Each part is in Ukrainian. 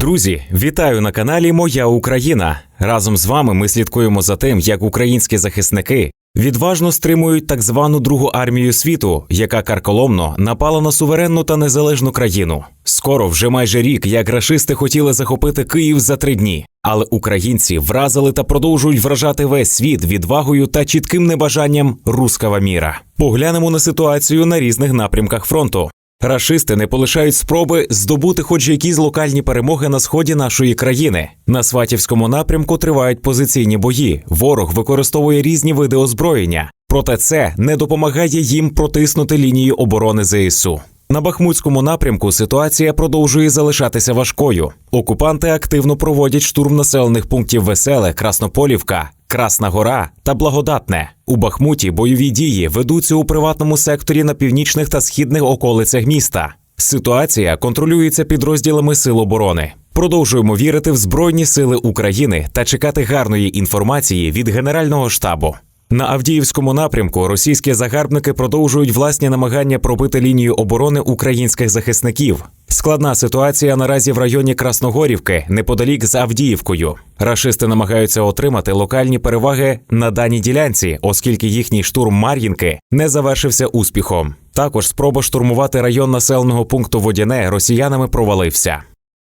Друзі, вітаю на каналі Моя Україна. Разом з вами ми слідкуємо за тим, як українські захисники відважно стримують так звану Другу армію світу, яка карколомно напала на суверенну та незалежну країну. Скоро вже майже рік, як рашисти хотіли захопити Київ за три дні. Але українці вразили та продовжують вражати весь світ відвагою та чітким небажанням рускава міра. Поглянемо на ситуацію на різних напрямках фронту. Рашисти не полишають спроби здобути хоч якісь локальні перемоги на сході нашої країни. На сватівському напрямку тривають позиційні бої. Ворог використовує різні види озброєння. Проте це не допомагає їм протиснути лінію оборони ЗСУ. На Бахмутському напрямку ситуація продовжує залишатися важкою. Окупанти активно проводять штурм населених пунктів Веселе, Краснополівка, Красна Гора та Благодатне. У Бахмуті бойові дії ведуться у приватному секторі на північних та східних околицях міста. Ситуація контролюється підрозділами Сил оборони. Продовжуємо вірити в Збройні Сили України та чекати гарної інформації від Генерального штабу. На Авдіївському напрямку російські загарбники продовжують власні намагання пробити лінію оборони українських захисників. Складна ситуація наразі в районі Красногорівки, неподалік з Авдіївкою. Рашисти намагаються отримати локальні переваги на даній ділянці, оскільки їхній штурм Мар'їнки не завершився успіхом. Також спроба штурмувати район населеного пункту Водяне росіянами провалився.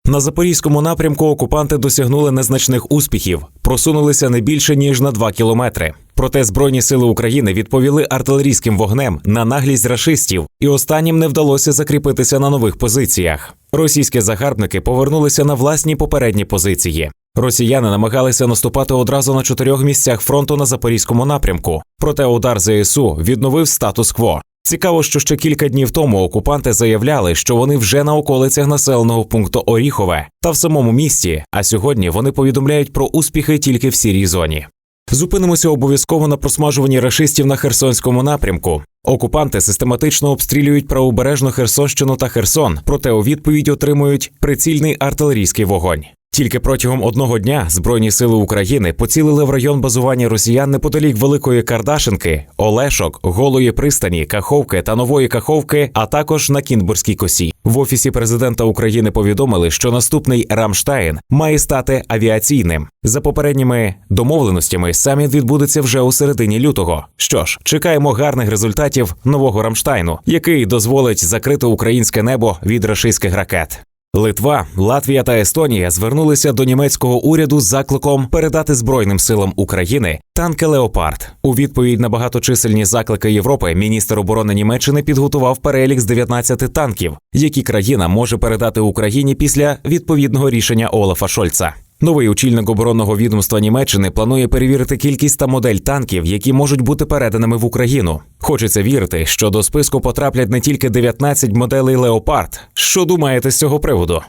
На запорізькому напрямку окупанти досягнули незначних успіхів, просунулися не більше ніж на 2 кілометри. Проте Збройні сили України відповіли артилерійським вогнем на наглість рашистів, і останнім не вдалося закріпитися на нових позиціях. Російські загарбники повернулися на власні попередні позиції. Росіяни намагалися наступати одразу на чотирьох місцях фронту на запорізькому напрямку. Проте удар ЗСУ відновив статус-кво. Цікаво, що ще кілька днів тому окупанти заявляли, що вони вже на околицях населеного пункту Оріхове та в самому місті. А сьогодні вони повідомляють про успіхи тільки в сірій зоні. Зупинимося обов'язково на просмажуванні рашистів на Херсонському напрямку. Окупанти систематично обстрілюють правобережну Херсонщину та Херсон, проте у відповідь отримують прицільний артилерійський вогонь. Тільки протягом одного дня Збройні сили України поцілили в район базування росіян неподалік Великої Кардашинки, Олешок, Голої пристані, Каховки та Нової Каховки, а також на Кінбурзькій косі. В офісі президента України повідомили, що наступний Рамштайн має стати авіаційним. За попередніми домовленостями саміт відбудеться вже у середині лютого. Що ж, чекаємо гарних результатів нового Рамштайну, який дозволить закрити українське небо від рашистських ракет. Литва, Латвія та Естонія звернулися до німецького уряду з закликом передати Збройним силам України танки Леопард. У відповідь на багаточисельні заклики Європи, міністр оборони Німеччини підготував перелік з 19 танків, які країна може передати Україні після відповідного рішення Олафа Шольца. Новий очільник оборонного відомства Німеччини планує перевірити кількість та модель танків, які можуть бути переданими в Україну. Хочеться вірити, що до списку потраплять не тільки 19 моделей Леопард. Що думаєте з цього приводу?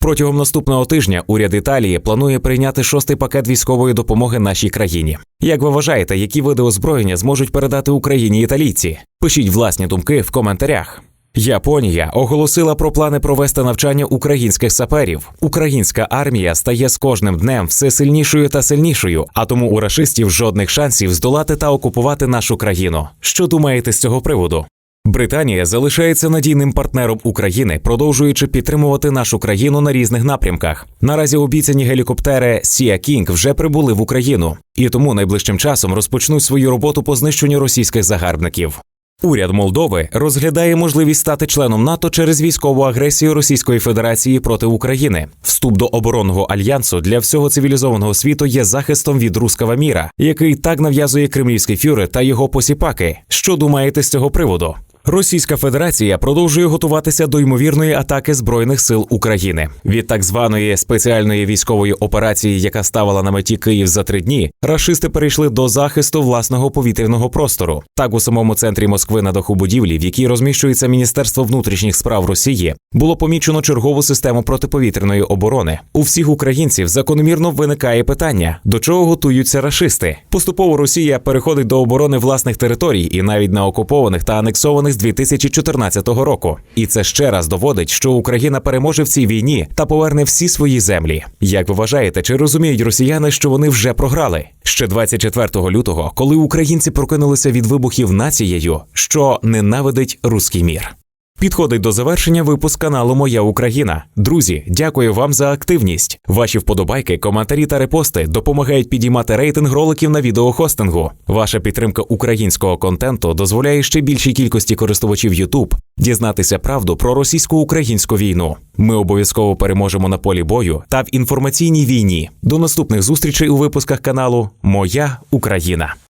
Протягом наступного тижня уряд Італії планує прийняти шостий пакет військової допомоги нашій країні. Як ви вважаєте, які види озброєння зможуть передати Україні італійці? Пишіть власні думки в коментарях. Японія оголосила про плани провести навчання українських саперів. Українська армія стає з кожним днем все сильнішою та сильнішою, а тому у рашистів жодних шансів здолати та окупувати нашу країну. Що думаєте з цього приводу? Британія залишається надійним партнером України, продовжуючи підтримувати нашу країну на різних напрямках. Наразі обіцяні гелікоптери Сія Кінг вже прибули в Україну, і тому найближчим часом розпочнуть свою роботу по знищенню російських загарбників. Уряд Молдови розглядає можливість стати членом НАТО через військову агресію Російської Федерації проти України. Вступ до оборонного альянсу для всього цивілізованого світу є захистом від рускава міра, який так нав'язує кремлівський фюри та його посіпаки. Що думаєте з цього приводу? Російська Федерація продовжує готуватися до ймовірної атаки збройних сил України від так званої спеціальної військової операції, яка ставила на меті Київ за три дні. Рашисти перейшли до захисту власного повітряного простору. Так у самому центрі Москви на даху будівлі, в якій розміщується Міністерство внутрішніх справ Росії, було помічено чергову систему протиповітряної оборони. У всіх українців закономірно виникає питання: до чого готуються рашисти? Поступово Росія переходить до оборони власних територій і навіть на окупованих та анексованих 2014 року. І це ще раз доводить, що Україна переможе в цій війні та поверне всі свої землі. Як ви вважаєте, чи розуміють росіяни, що вони вже програли? Ще 24 лютого, коли українці прокинулися від вибухів нацією, що ненавидить руський мір. Підходить до завершення випуск каналу Моя Україна. Друзі, дякую вам за активність. Ваші вподобайки, коментарі та репости допомагають підіймати рейтинг роликів на відеохостингу. Ваша підтримка українського контенту дозволяє ще більшій кількості користувачів YouTube дізнатися правду про російсько-українську війну. Ми обов'язково переможемо на полі бою та в інформаційній війні. До наступних зустрічей у випусках каналу Моя Україна.